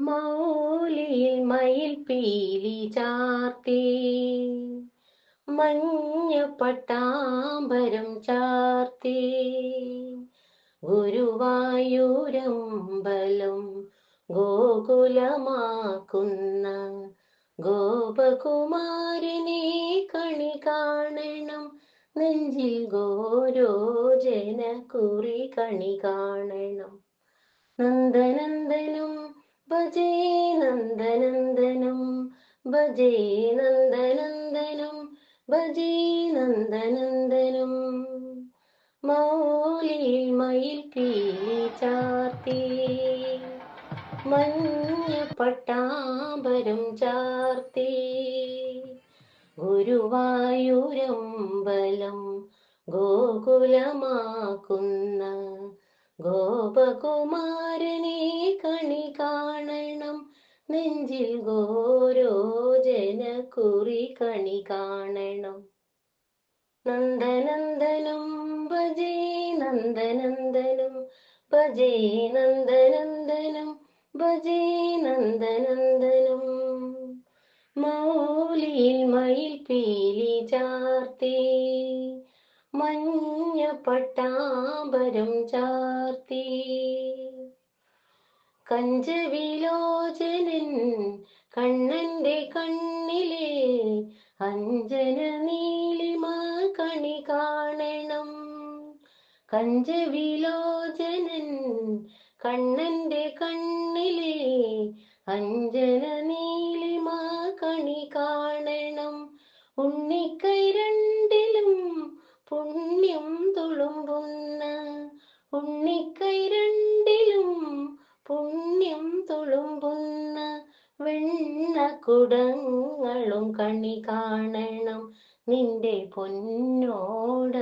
മൗലിയിൽ മയിൽ പീലി ചാർത്തി. മഞ്ഞ പട്ടാമ്പരം ചാർത്തി. ഗുരുവായൂരമ്പലം ഗോകുലമാക്കുന്ന ഗോപകുമാരനെ കണി കാണണം. നെഞ്ചിൽ ഗോരോജന കുറി കണി കാണണം. നന്ദനന്ദനം ഭജേ നന്ദനന്ദനം ഭജേ നന്ദനന്ദനം ഭജേ നന്ദനന്ദനം. മൗലിൽ മയിൽ പീലി ചാർത്തി മഞ്ഞ പട്ടാമ്പരം ചാർത്തി. ഗുരുവായൂരമ്പലം ഗോകുലമാക്കുന്ന ഗോപകുമാരനെ കണി കാണണം. നെഞ്ചിൽ ഗോരോജന കുറി കണി കാണണം. നന്ദനന്ദനം ഭജേ നന്ദനന്ദനം ഭജേ നന്ദനന്ദനം ഭജേ നന്ദനന്ദനം. മൗലിയിൽ മയിൽ പീലി ചാർത്തി മഞ്ഞ പട്ടാമ്പരം ചാർത്തി. കഞ്ചവിലോചനൻ കണ്ണന്റെ കണ്ണിലെ അഞ്ജന നീലിമ കണി കാണണം. കഞ്ചവിലോചനൻ കണ്ണന്റെ കണ്ണിലെ അഞ്ജന നീലിമ കണി കാണണം. ഉണ്ണിക്കൈ പുണ്യം വെണ്ണ കുടങ്ങളും കണി കാണണം. നിന്റെ പൊന്നോട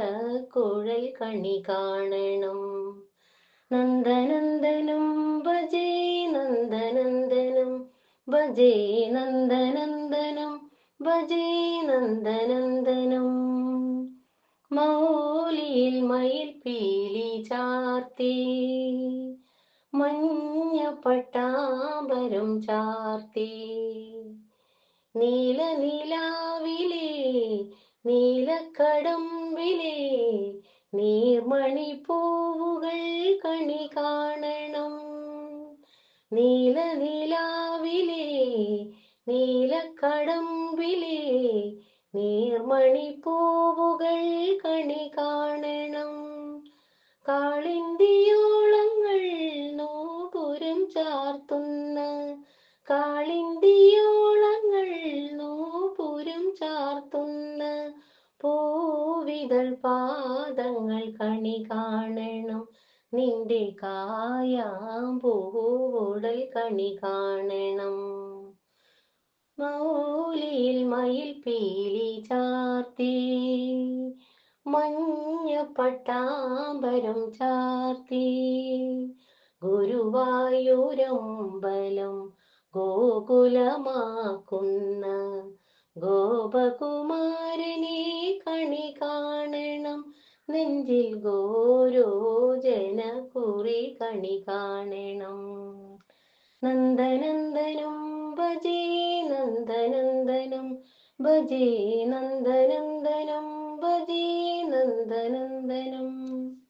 കുഴൽ കണി കാണണം. നന്ദനന്ദനം ഭജേ നന്ദനന്ദനം ഭജേ നന്ദനന്ദനം ഭജേ നന്ദനന്ദനം. മൗലിയിൽ മയിൽ പീലി ചാർത്തി മഞ്ഞ പട്ടാമ്പരം ചാർത്തി. നീല നീലാവിലെ നീലക്കടമ്പിലെ നീർമണി പൂവുകൾ കണി കാണണം. നീല നീലാവിലെ നീലക്കടമ്പിലെ നീർമണി പൂവുകൾ കണി കാണണം. കാളിന്തിയോളങ്ങൾ നോപുരം ചാർത്തുന്ന പൂവിതൾ പാദങ്ങൾ കണി കാണണം. നിന്റെ കായാമ്പൂവുടൽ കണി കാണണം. മൗലിയിൽ മയിൽ പീലി ചാർത്തി മഞ്ഞ പട്ടാമ്പരം ചാർത്തി ഗുരുവായൂരമ്പലം ഗോകുലമാക്കുന്ന ഗോപകുമാരനെ കണി കാണണം. നെഞ്ചിൽ ഗോരോജന കുറി കണി കാണണം. നന്ദനന്ദനം ഭജേ നന്ദനന്ദനം ഭജേ നന്ദനന്ദനം ഭജേ നന്ദനന്ദനം.